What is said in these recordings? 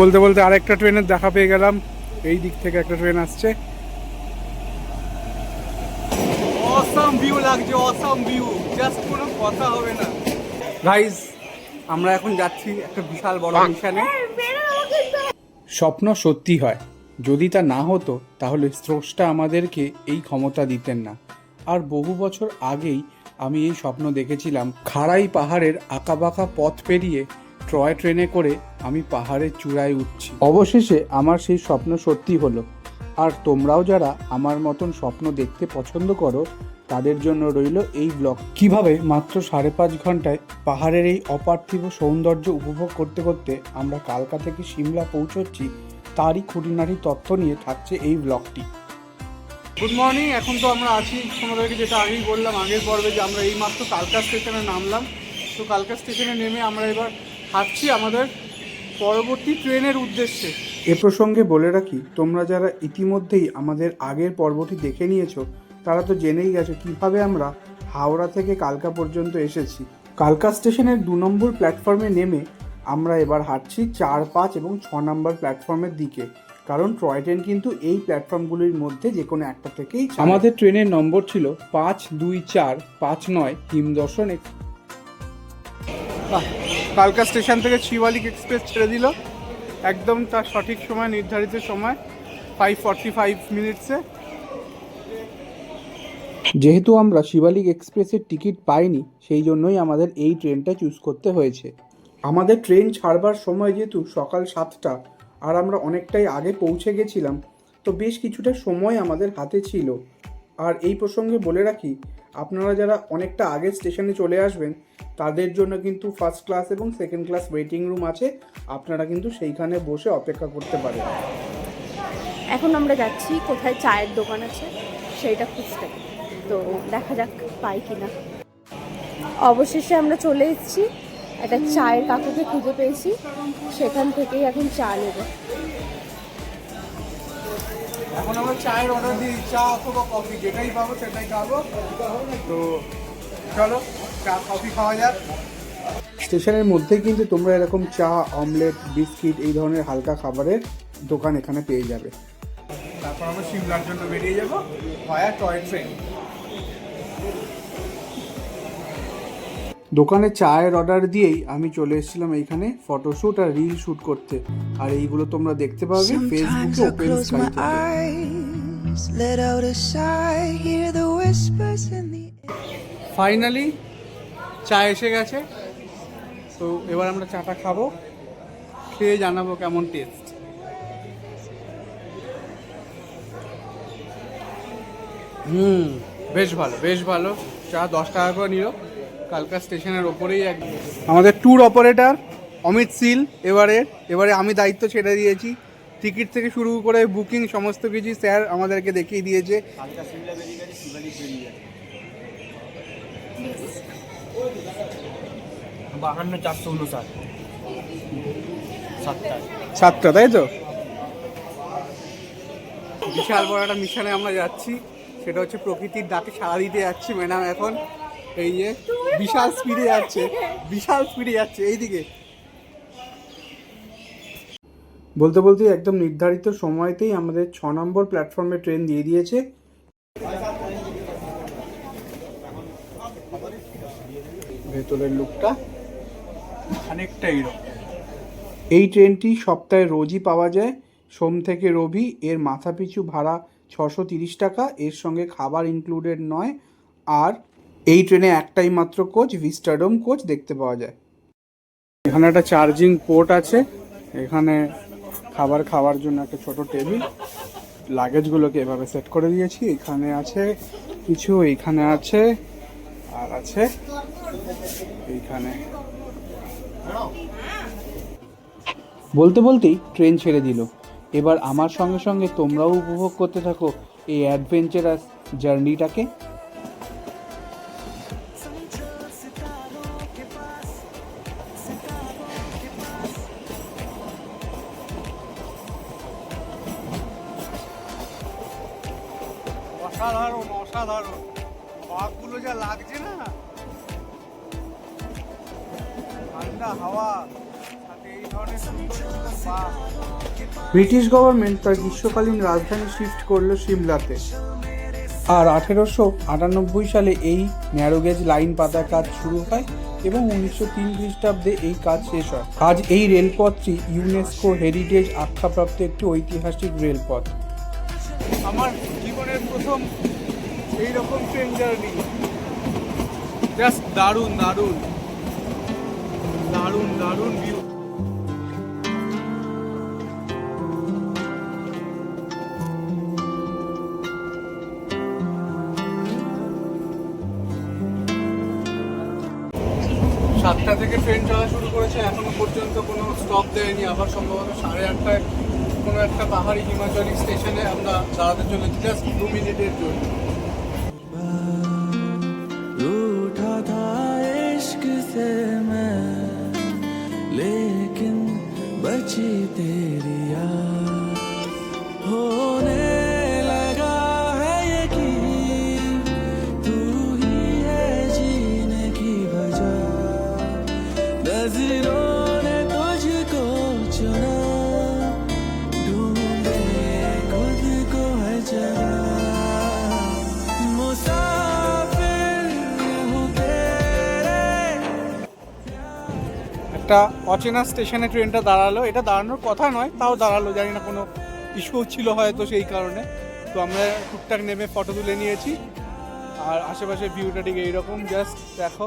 বলতে বলতে আরেকটা ট্রেনের দেখা পেয়ে গেলাম। এই দিক থেকে একটা ট্রেন আসছে। অসাম ভিউ লাগছে অসাম ভিউ জাস্ট কোনো কথা হবে না। গাইজ আমরা এখন যাচ্ছি একটা বিশাল বড় মিশনে স্বপ্ন সত্যি হয়। যদি তা না হতো তাহলে স্রষ্টা আমাদেরকে এই ক্ষমতা দিতেন না। আর বহু বছর আগেই আমি এই স্বপ্ন দেখেছিলাম খাড়াই পাহাড়ের আঁকাবাঁকা পথ পেরিয়ে ট্রয় ট্রেনে করে আমি পাহাড়ের চূড়ায় উঠছি। অবশেষে আমার সেই স্বপ্ন সত্যি হলো। আর তোমরাও যারা আমার মতন স্বপ্ন দেখতে পছন্দ করো তাদের জন্য রইল এই ব্লগ। কীভাবে মাত্র সাড়ে পাঁচ ঘন্টায় পাহাড়ের এই অপার্থিব সৌন্দর্য উপভোগ করতে করতে আমরা কালকা থেকে সিমলা পৌঁছচ্ছি তারই খুঁটিনাটি তথ্য নিয়ে থাকছে এই ব্লগটি। গুড মর্নিং এখন তো আমরা আছি তোমাদেরকে যেটা আগেই বললাম আগের পর্বে যে আমরা এই মাত্র কালকা স্টেশনে নামলাম। তো কালকা স্টেশনে নেমে আমরা এবার হাঁটছি আমাদের পরবর্তী ট্রেনের উদ্দেশ্যে। এ প্রসঙ্গে বলে রাখি তোমরা যারা ইতিমধ্যেই আমাদের আগের পর্বটি দেখে নিয়েছো তারা তো জেনেই গেছো কীভাবে আমরা হাওড়া থেকে কালকা পর্যন্ত এসেছি। কালকা স্টেশনের দু নম্বর প্ল্যাটফর্মে নেমে আমরা এবার হাঁটছি চার পাঁচ এবং ছ নম্বর প্ল্যাটফর্মের দিকে। কারণ টয় ট্রেন কিন্তু এই প্ল্যাটফর্মগুলির মধ্যে যে কোনো একটা থেকেই আমাদের ট্রেনের নম্বর ছিল পাঁচ দুই চার পাঁচ নয় হিম দর্শন কালকা স্টেশন থেকে শিবালিক এক্সপ্রেস ছেড়ে দিল। একদম তার সঠিক সময় নির্ধারিত সময় ফাইভ ফর্টি ফাইভ মিনিটসে যেহেতু আমরা শিবালিক এক্সপ্রেসের টিকিট পাইনি সেই জন্যই আমাদের এই ট্রেনটা চুজ করতে হয়েছে। আমাদের ট্রেন ছাড়বার সময় যেহেতু সকাল সাতটা আর আমরা অনেকটাই আগে পৌঁছে গেছিলাম তো বেশ কিছুটা সময় আমাদের হাতে ছিল। আর এই প্রসঙ্গে বলে রাখি আপনারা যারা অনেকটা আগে স্টেশনে চলে আসবেন, তাদের জন্য কিন্তু ফার্স্ট ক্লাস এবং সেকেন্ড ক্লাস ওয়েটিং রুম আছে। আপনারা কিন্তু সেইখানে বসে অপেক্ষা করতে পারেন। এখন আমরা যাচ্ছি, কোথায় চায়ের দোকান আছে, সেইটা খুঁজতে। তো দেখা যাক পাই কিনা। অবশেষে আমরা চলে এসেছি, একটা চায়ের কাকুকে খুঁজে পেয়েছি, সেখান থেকেই এখন চা নেব। এখন আমরা চায়ের অর্ডার দিই চা অথবা কফি যেটাই পাবো সেটাই খাব। তো চলো চা কফি খাওয়া যাক। স্টেশনের মধ্যে কিন্তু তোমরা এরকম চা অমলেট বিস্কিট এই ধরনের হালকা খাবারের দোকান এখানে পেয়ে যাবে। তারপর আমরা সিমলার জন্য বেরিয়ে যাব ভায়া টয় ট্রেন দোকানে চায়ের অর্ডার দিয়েই আমি চলে এসেছিলাম এইখানে ফটোশ্যুট আর রিল শুট করতে। আর এইগুলো তোমরা দেখতে পাবে ফেসবুকে ওপেন স্কাই ফাইনালি চা এসে গেছে। তো এবার আমরা চাটা খাব খেয়ে জানাব কেমন টেস্ট হুম বেশ ভালো বেশ ভালো। চা দশ টাকা করে নিল। কালকা স্টেশনের ওপরেই এক আমাদের ট্যুর অপারেটর অমিত সিল এবারে এবারে আমি দায়িত্ব ছেড়ে দিয়েছি। টিকিট থেকে শুরু করে বুকিং সমস্ত কিছু স্যার আমাদেরকে দেখিয়ে দিয়েছে। বাহান্ন চারশো উনষাট সাতটায় সাতটা। তাই তো? বিশাল বড় একটা মিশনে আমরা যাচ্ছি। সেটা হচ্ছে প্রকৃতির ডাকে সাড়া দিতে যাচ্ছি ম্যাডাম এখন। এই যে বিশাল স্পিডে যাচ্ছে বিশাল স্পিডে যাচ্ছে এইদিকে। বলতে বলতে একদম নির্ধারিত সময়তেই আমাদের ছ নম্বর প্ল্যাটফর্মে ট্রেন দিয়ে দিয়েছে। ভেতরের লুকটা খানিকটা এইরকম এই ট্রেনটি সপ্তাহে রোজই পাওয়া যায়। সোম থেকে রবি এর মাথাপিছু ভাড়া ছশো তিরিশ টাকা এর সঙ্গে খাবার ইনক্লুডেড নয়। আর এই ট্রেনে একটাই মাত্র কোচ ভিস্টাডোম কোচ দেখতে পাওয়া যায়। এখানে একটা চার্জিং পোর্ট আছে। এখানে খাবার খাওয়ার জন্য একটা ছোট টেবিল লাগেজগুলোকে এভাবে সেট করে দিয়েছি। এখানে আছে কিছু এইখানে আছে, আর আছে এইখানে। বলতে বলতেই ট্রেন ছেড়ে দিল। এবার আমার সঙ্গে সঙ্গে তোমরাও উপভোগ করতে থাকো এই অ্যাডভেঞ্চারাস জার্নিটাকে ঠান্ডা হাওয়া ব্রিটিশ গভর্নমেন্ট তার গ্রীষ্মকালীন রাজধানী শিফট করল সিমলাতে। আর আঠেরোশো আটানব্বই সালে এই ন্যারোগেজ লাইন পাতার কাজ শুরু হয় এবং উনিশশো তিন খ্রিস্টাব্দে এই কাজ শেষ হয়। আজ এই রেলপথটি ইউনেস্কো হেরিটেজ আখ্যাপ্রাপ্ত একটি ঐতিহাসিক রেলপথ। আমার জীবনের প্রথম এইরকম ট্রেন জার্নি জাস্ট দারুণ দারুণ। দারুণ দারুণ ভিউ সাতটা থেকে ট্রেন চলা শুরু করেছে, এখনও পর্যন্ত কোনো স্টপ দেয়নি। আবার সম্ভবত সাড়ে আটটায় কোনো একটা পাহাড়ি হিমাচলি স্টেশনে আমরা দাঁড়াতে চলেছি জাস্ট দু মিনিটের জন্য। উঠা থা ইশক সে बची तेरी याद একটা অচেনা স্টেশনে ট্রেনটা দাঁড়াল। এটা দাঁড়ানোর কথা নয়, তাও দাঁড়াল। জানি না কোনো ইস্যু ছিল হয়তো সেই কারণে। তো আমরা টুকটাক নেমে ফটো তুলে নিয়েছি। আর আশেপাশে ভিউটা ঠিক এইরকম, জাস্ট দেখো।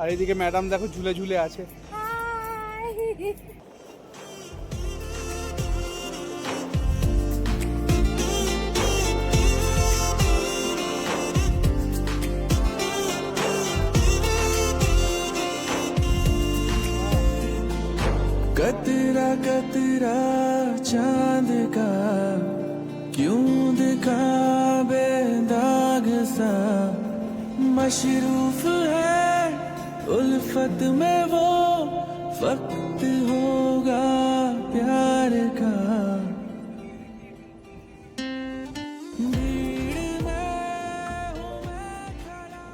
আর এইদিকে ম্যাডাম দেখো ঝুলে ঝুলে আছে। कतरा कतरा चांद का क्यों दिखा बेदाग सा मशरूफ है उल्फत में वो वक्त होगा प्यार का भीड़ में हूँ मैं खड़ा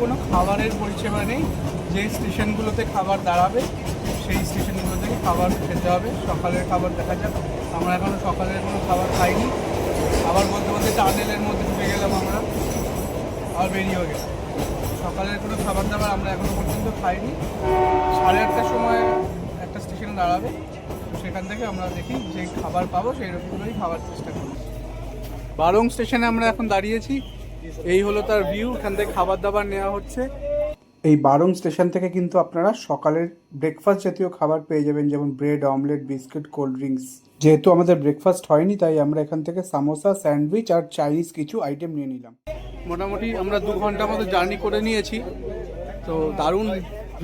কোনো খাবারের পরিষেবা নেই যে স্টেশনগুলোতে খাবার দাঁড়াবে সেই স্টেশনগুলো থেকে খাবার খেতে হবে, সকালের খাবার দেখা যাক। আমরা এখনও সকালের কোনো খাবার খাইনি। আবার বলতে বলতে টানেলের মধ্যে ঢুকে গেলাম আমরা, আবার বেরিয়েও গেলাম। সকালের কোনো খাবার দাবার আমরা এখনও পর্যন্ত খাইনি। সাড়ে আটটার সময় একটা স্টেশনে দাঁড়াবে, সেখান থেকে আমরা দেখি যে খাবার পাবো, সেই রকমগুলোই খাবার চেষ্টা করি বারং স্টেশনে আমরা এখন দাঁড়িয়েছি। এই হলো তার ভিউ এখান থেকে খাবার দাবার নেওয়া হচ্ছে। এই বারং স্টেশন থেকে কিন্তু আপনারা সকালের ব্রেকফাস্ট জাতীয় খাবার পেয়ে যাবেন, যেমন bread omelette biscuit cold drinks যেহেতু আমাদের ব্রেকফাস্ট হয়নি, তাই আমরা এখান থেকে সামোসা, স্যান্ডউইচ আর চাইনিজ কিছু আইটেম নিয়ে নিলাম। মোটামুটি আমরা দু ঘণ্টা মতো জার্নি করে নিয়েছি। তো দারুণ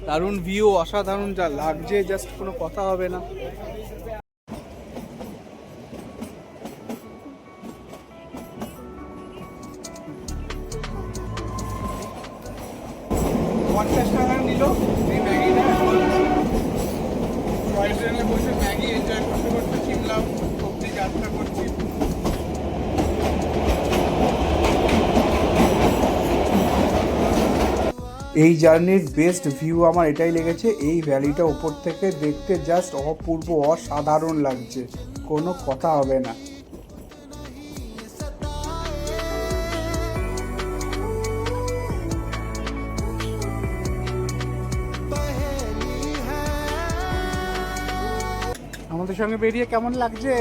দারুণ ভিউ অসাধারণ যা লাগছে জাস্ট কোনো কথা হবে না। পঞ্চাশ টাকা নিল, এই টয় ট্রেনে বসে ম্যাগি এনজয় করতে করতে যাত্রা করছি। এই জার্নির বেস্ট ভিউ আমার এটাই লেগেছে, এই ভ্যালিটা ওপর থেকে দেখতে জাস্ট অপূর্ব, অসাধারণ লাগছে। কোনো কথা হবে না। আমাদের সঙ্গে বেরিয়ে কেমন লাগছে?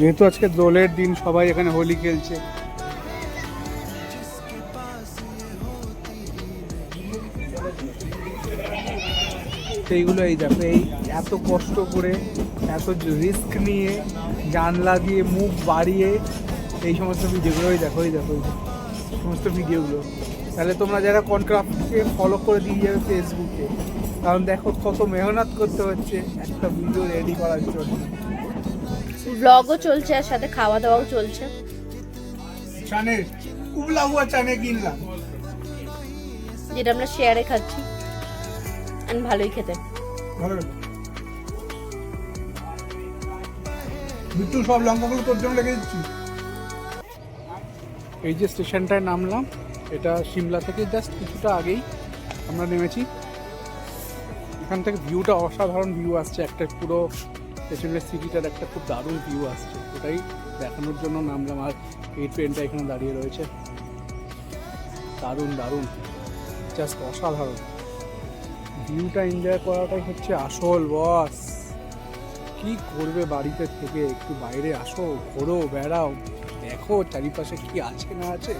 যেহেতু আজকে দোলের দিন, সবাই এখানে হোলি খেলছে। সেইগুলো এই দেখো, এই এত কষ্ট করে, এত রিস্ক নিয়ে জানলা দিয়ে মুখ বাড়িয়ে এই সমস্ত ভিডিওগুলো ওই দেখো ওই দেখো ওই দেখো, সমস্ত ভিডিওগুলো তাহলে তোমরা যারা কনক্রাফটকে ফলো করে দিয়ে যাবে ফেসবুকে কারণ দেখো কত মেহনত করতে হচ্ছে একটা ভিডিও রেডি করার জন্য। ব্লগও চলছে আর সাথে খাওয়া দাওয়াও চলছে। চানে উবলা হুয়া চানে কিনলাম। যেটা আমরা শেয়ারে খাচ্ছি। And ভালোই খেতে। ভালো বিট্টু সব লঙ্কাগুলো তোর জন্য রেখে দিচ্ছি। এই যে স্টেশনটায় নামলাম, এটা সিমলা থেকে জাস্ট কিছুটা আগেই আমরা নেমেছি। এখান থেকে ভিউটা অসাধারণ ভিউ আসছে, একটা পুরো পেছনের সিটিটার একটা খুব দারুণ ভিউ আসছে। ওটাই দেখানোর জন্য নামলাম, আর এই ট্রেনটা এখানে দাঁড়িয়ে রয়েছে। দারুণ দারুণ জাস্ট অসাধারণ। ভিউটা এনজয় করাটাই হচ্ছে আসল বস কি করবে বাড়িতে থেকে? একটু বাইরে আসো, ঘোরো, বেড়াও। দেখো চারিপাশে কি আছে না আছে।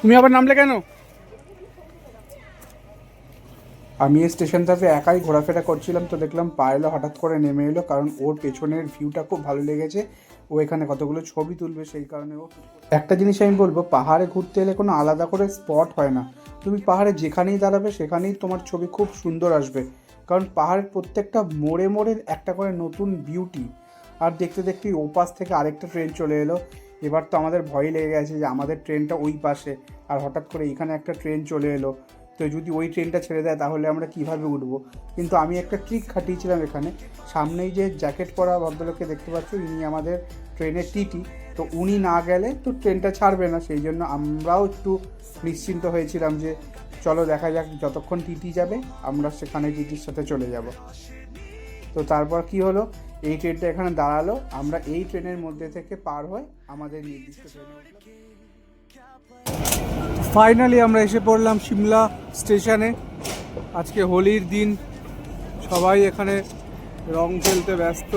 তুমি আবার নামলে কেন? আমি এই স্টেশনটাতে একাই ঘোরাফেরা করছিলাম তো দেখলাম পায়েলো হঠাৎ করে নেমে এলো, কারণ ওর পেছনের ভিউটা খুব ভালো লেগেছে। ও এখানে কতগুলো ছবি তুলবে সেই কারণে ও একটা জিনিস আমি বলব, পাহাড়ে ঘুরতে এলে কোনো আলাদা করে স্পট হয় না। তুমি পাহাড়ে যেখানেই দাঁড়াবে সেখানেই তোমার ছবি খুব সুন্দর আসবে। কারণ পাহাড়ের প্রত্যেকটা মোড়ে মোড়ে একটা করে নতুন বিউটি আর দেখতে দেখতে ওপাশ থেকে আরেকটা ট্রেন চলে এলো। এবার তো আমাদের ভয় লেগে গেছে যে আমাদের ট্রেনটা ওই পাশে। আর হঠাৎ করে এখানে একটা ট্রেন চলে এলো। তো যদি ওই ট্রেনটা ছেড়ে দেয় তাহলে আমরা কীভাবে উঠবো? কিন্তু আমি একটা ট্রিক খাটিয়েছিলাম এখানে। সামনেই যে জ্যাকেট পরা ভদ্রলোককে দেখতে পাচ্ছ, ইনি আমাদের ট্রেনের টিটি তো উনি না গেলে তো ট্রেনটা ছাড়বে না। সেই জন্য আমরাও একটু নিশ্চিন্ত হয়েছিলাম যে চলো দেখা যাক যতক্ষণ টিটি যাবে, আমরা সেখানে টিটির সাথে চলে যাব। তো তারপর কি হলো? এই ট্রেনটা এখানে দাঁড়াল, আমরা এই ট্রেনের মধ্যে থেকে পার হয়ে আমাদের নির্দিষ্ট ট্রেনে ফাইনালি আমরা এসে পড়লাম সিমলা স্টেশনে। আজকে হোলির দিন, সবাই এখানে রং খেলতে ব্যস্ত।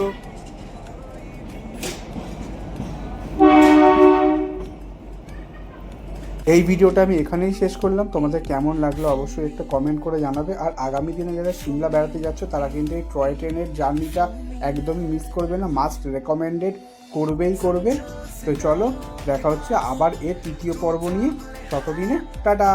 এই ভিডিওটা আমি এখানেই শেষ করলাম। তোমাদের কেমন লাগল অবশ্যই একটা কমেন্ট করে জানাবে। আর আগামী দিনে যারা সিমলা বেড়াতে যাচ্ছ, তারা কিন্তু এই টয় ট্রেনের জার্নিটা একদমই মিস করবে না মাস্ট রেকমেন্ডেড করবেই করবে। তো চলো, দেখা হচ্ছে আবার এর তৃতীয় পর্ব নিয়ে। ততদিনে, টাটা!